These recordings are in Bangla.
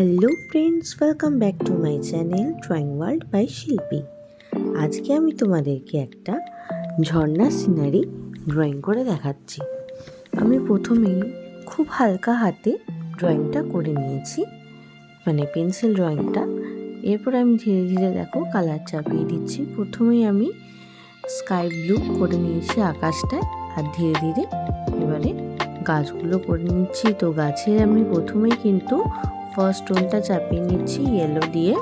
Hello friends welcome back to my channel drawing world by Shilpi আজকে আমি তোমাদেরকে একটা ঝর্ণা সিনারি ড্রয়িং করে দেখাচ্ছি। আমি প্রথমেই খুব হালকা হাতে ড্রয়িংটা করে নিয়েছি মানে পেন্সিল ড্রয়িংটা এরপর আমি ধীরে ধীরে দেখো কালার চাপিয়ে দিচ্ছি। প্রথমেই আমি স্কাই ব্লু করে নিয়েছি আকাশটায়, আর ধীরে ধীরে এবারে গাছগুলো করে নিচ্ছি। তো গাছের আমি প্রথমেই কিন্তু ফার্স্ট টোনটা চাপিয়ে নিচ্ছি ইয়েলো দিয়ে।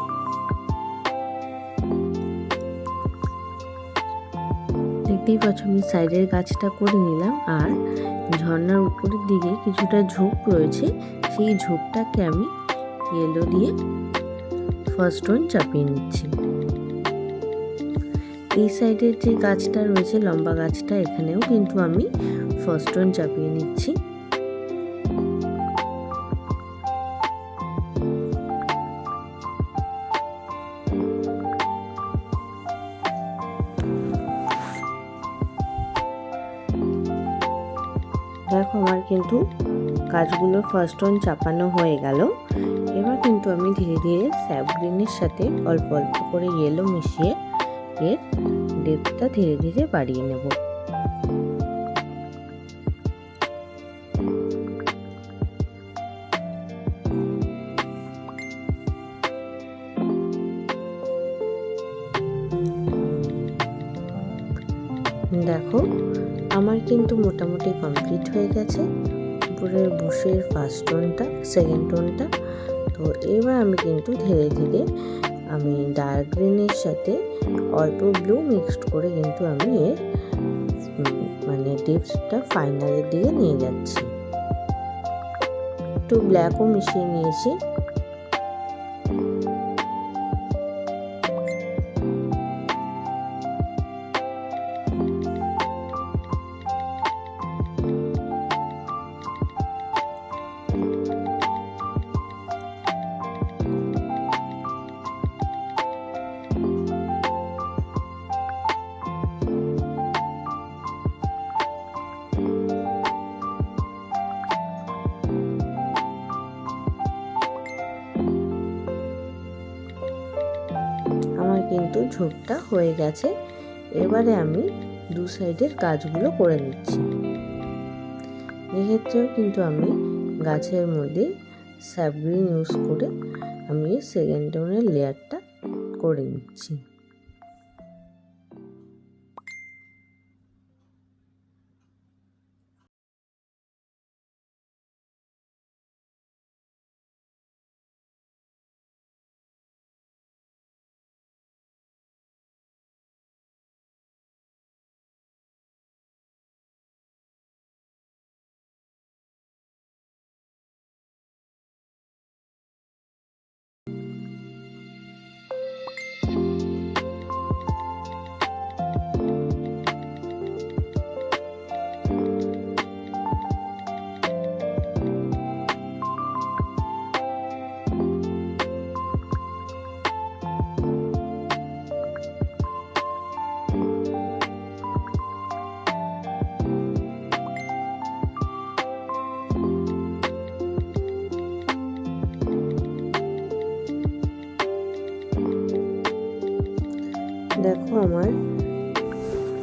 দেখতেই পাচ্ছ আমি সাইডের গাছটা করে নিলাম আর ঝর্ণার উপরের দিকে কিছুটা ঝোপ রয়েছে, সেই ঝোপটাকে আমি ইয়েলো দিয়ে ফার্স্ট টোন চাপিয়ে নিচ্ছি। এই সাইডের যে গাছটা রয়েছে, লম্বা গাছটা, এখানেও কিন্তু আমি ফার্স্ট টোন চাপিয়ে নিচ্ছি। দেখো আমার কিন্তু কাজগুলো ফার্স্ট অন চাপানো হয়ে গেল। এবার কিন্তু আমি ধীরে ধীরে স্যাপ গ্রিনের সাথে অল্প অল্প করে ইয়েলো মিশিয়ে এর ডেপটা ধীরে ধীরে বাড়িয়ে নেব। দেখো আমার কিন্তু মোটামুটি কমপ্লিট হয়ে গেছে। উপরের বুশের ফার্স্ট টোনটা সেকেন্ড টোনটা তো এবার আমি কিন্তু ধীরে ধীরে আমি ডার্ক গ্রিনের সাথে অল্প ব্লু মিক্সড করে কিন্তু আমি এর মানে টিপসটা ফাইনালের দিকে নিয়ে যাচ্ছি। একটু ব্ল্যাকও মিশিয়ে নিয়েছি। ঝোপটা হয়ে গেছে। এবারে আমি দু সাইডের কাজগুলো করে নিচ্ছি। এক্ষেত্রেও কিন্তু আমি গাছের মধ্যে স্যাপগ্রিন ইউজ করে আমি সেকেন্ড ডাউনের লেয়ারটা করে নিচ্ছি। দেখো আমার,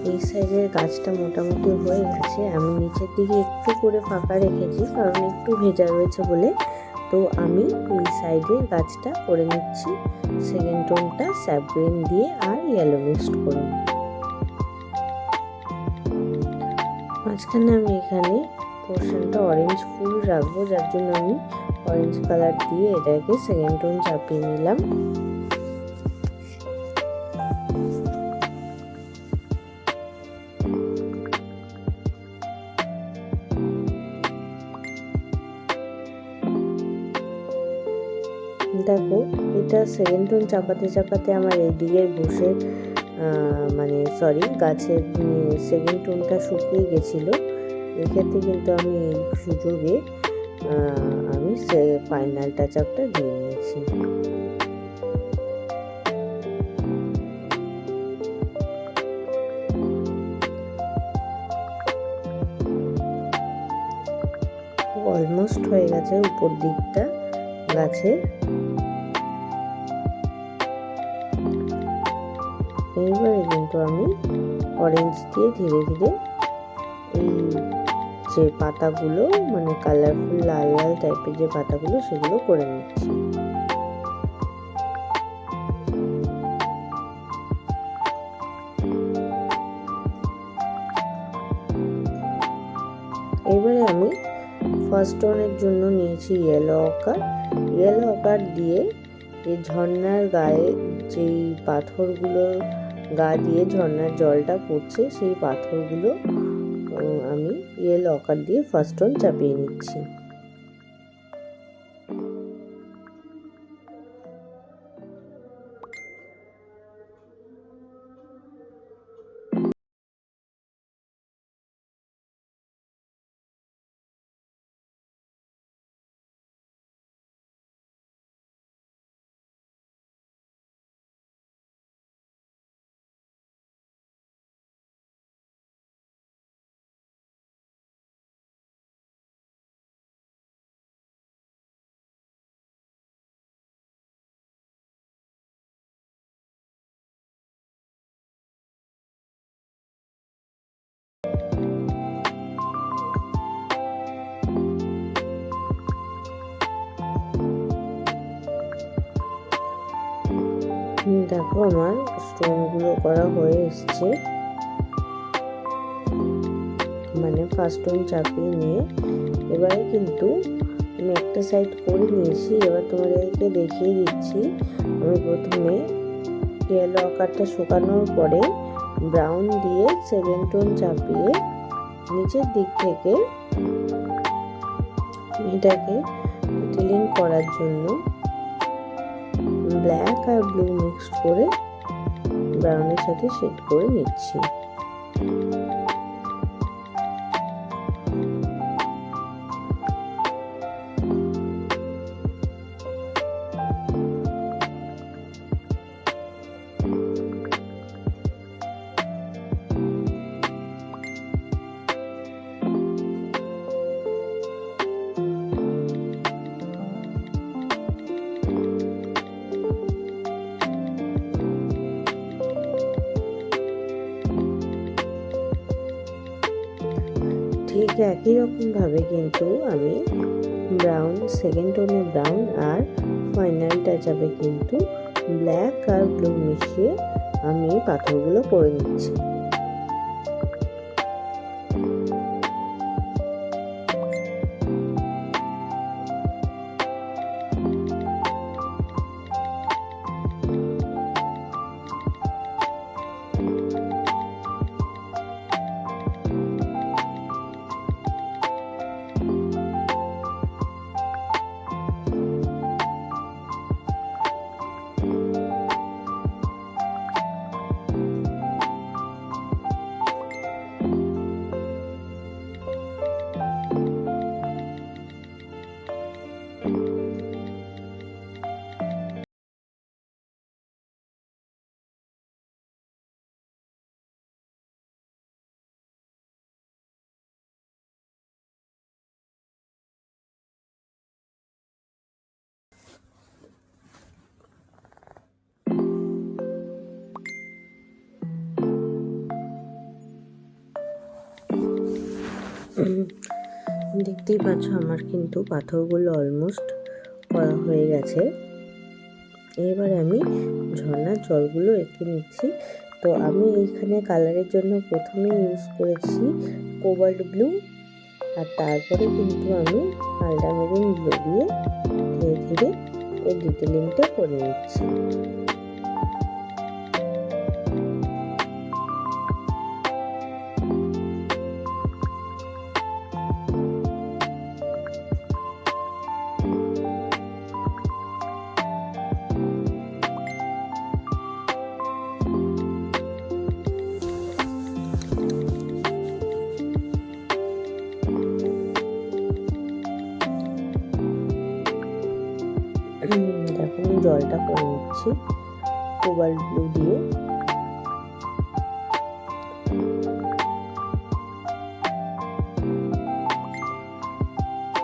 এই সাইডের গাছটা মোটামুটি হয়ে গেছে। আমি নিচের দিকে একটু করে ফাঁকা রেখেছি, কারণ একটু ভেজা রয়েছে বলে। তো আমি এই সাইডের গাছটা করে নিচ্ছি সেকেন্ড টোনটা স্যাপগ্রিন দিয়ে আর ইয়েলো মিক্সড করে। মাঝখানে আমি এখানে পোর্শনটা অরেঞ্জ ফুল রাখব, যার জন্য আমি অরেঞ্জ কালার দিয়ে এটাকে সেকেন্ড টোন চাপিয়ে নিলাম। সেকেন্ড টোন চাপাতে চাপাতে আমার এদিকের বসে মানে সরি গাছের সেকেন্ড টোনটা শুকিয়ে গেছিল। এক্ষেত্রে কিন্তু আমি এই সুযোগে আমি সে ফাইনাল টাচ আপটা দিয়ে নিয়েছি। অলমোস্ট হয়ে গেছে উপর দিকটা, গাছের। এইবারে কিন্তু আমি অরেঞ্জ দিয়ে ধীরে ধীরে এই যে পাতাগুলো মানে কালারফুল লাল লাল টাইপের যে পাতাগুলো, সেগুলো করে নিচ্ছি। এবারে আমি ফার্স্ট ওয়ানের জন্য নিয়েছি ইয়েলো অকার ইয়েলো অকার দিয়ে এই ঝর্নার গায়ে যেই পাথরগুলো গা দিয়ে ঝর্নার জলটা পড়ছে সেই পাথরগুলো আমি ইয়ে লকার দিয়ে ফার্স্ট চাপিয়ে নিচ্ছি। দেখো আমার স্টোনগুলো করা হয়ে এসছে। মানে ফার্স্ট স্টোন চাপিয়ে নিয়ে। এবারে কিন্তু আমি একটা সাইড করে নিয়েছি, এবার তোমাদেরকে দেখিয়ে দিচ্ছি। আমি প্রথমে ইয়েলো আকারটা শুকানোর পরে ব্রাউন দিয়ে সেকেন্ড টোন চাপিয়ে নিচের দিক থেকে এটাকে ডিটেলিং করার জন্য ব্ল্যাক আর ব্লু মিক্সড করে ব্রাউনের সাথে শেড করে নিচ্ছি। ঠিক একই রকমভাবে কিন্তু আমি ব্রাউন সেকেন্ড টোনে ব্রাউন আর ফাইনালটা যাবে কিন্তু ব্ল্যাক আর ব্লু মিশিয়ে আমি পাথরগুলো করে নিচ্ছি। দেখতেই পাচ্ছ আমার কিন্তু পাথরগুলো অলমোস্ট করা হয়ে গেছে। এবারে আমি ঝর্নার জলগুলো এঁকে নিচ্ছি। তো আমি এইখানে কালারের জন্য প্রথমে ইউজ করেছি কোবাল্ট ব্লু আর তারপরে কিন্তু আমি আলডামেরিন ব্লু দিয়ে ধীরে ধীরে এই ডিটেলিংটা করে নিচ্ছি। দেখো আমি জলটা করে নিচ্ছি কোবাল ব্লু দিয়ে।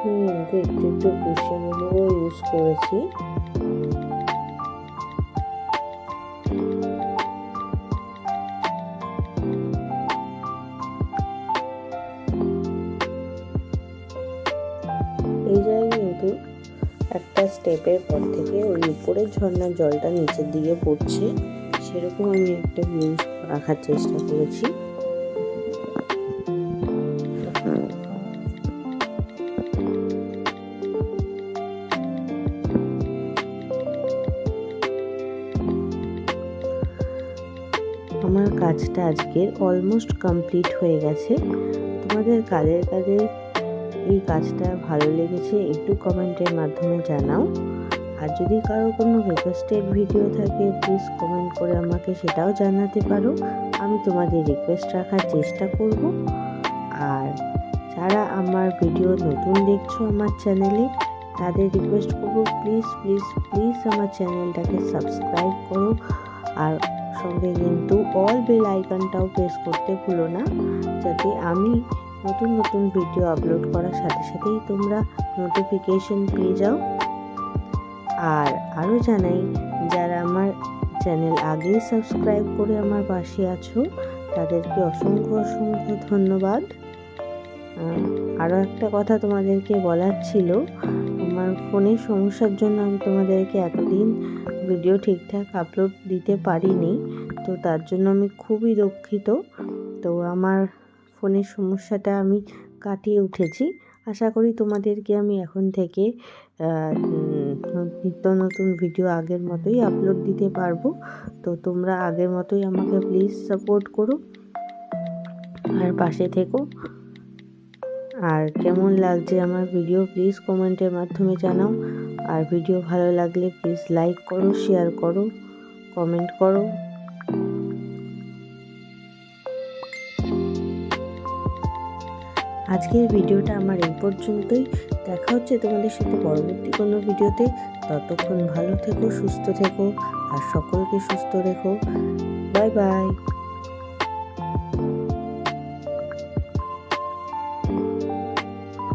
কিন্তু একটু একটু কুশনগুলো ইউজ করেছি। এই জায়গায় কিন্তু একটা স্টেপের পর থেকে ওই উপরের ঝর্ণার জলটা নিচের দিকে পড়ছে। সেরকম আমি একটা ভিউ রাখার চেষ্টা করেছি। আমার কাজটা আজকের অলমোস্ট কমপ্লিট হয়ে গেছে। তোমাদের কাজের কাদের এই কাজটা ভালো লেগেছে, একটু কমেন্টের মাধ্যমে জানাও। আর যদি কারও কোনো রিকোয়েস্টেড ভিডিও থাকে প্লিজ কমেন্ট করে আমাকে সেটাও জানাতে পারো। আমি তোমাদের রিকোয়েস্ট রাখার চেষ্টা করব। আর যারা আমার ভিডিও নতুন দেখছ আমার চ্যানেলে তাদের রিকোয়েস্ট করব প্লিজ প্লিজ প্লিজ আমার চ্যানেলটাকে সাবস্ক্রাইব করো। আর সঙ্গে কিন্তু অল বেল আইকনটাও প্রেস করতে ভুলো না, যাতে আমি নতুন নতুন ভিডিও আপলোড করার সাথে সাথেই তোমরা নোটিফিকেশন পেয়ে যাও। আর আরও জানাই, যারা আমার চ্যানেল আগেই সাবস্ক্রাইব করে আমার পাশে আছো, তাদেরকে অসংখ্য অসংখ্য ধন্যবাদ। আরও একটা কথা তোমাদেরকে বলার ছিল, আমার ফোনে সমস্যার জন্য আমি তোমাদেরকে এতদিন ভিডিও ঠিকঠাক আপলোড দিতে পারিনি, তো তার জন্য আমি খুবই দুঃখিত। তো আমার ফোনের সমস্যাটা আমি কাটিয়ে উঠেছি। আশা করি তোমাদেরকে আমি এখন থেকে নিত্য নতুন ভিডিও আগের মতোই আপলোড দিতে পারব। তো তোমরা আগের মতোই আমাকে প্লিজ সাপোর্ট করো। আর পাশে থেকো। আর কেমন লাগছে আমার ভিডিও প্লিজ কমেন্টের মাধ্যমে জানাও। আর ভিডিও ভালো লাগলে প্লিজ লাইক করো শেয়ার করো কমেন্ট করো। আজকের ভিডিওটা আমার এই পর্যন্তই। দেখা হচ্ছে তোমাদের সাথে পরবর্তী কোনো ভিডিওতে। ততক্ষণ ভালো থেকো, সুস্থ থেকো, আর সকলকে সুস্থ রেখো। Bye bye.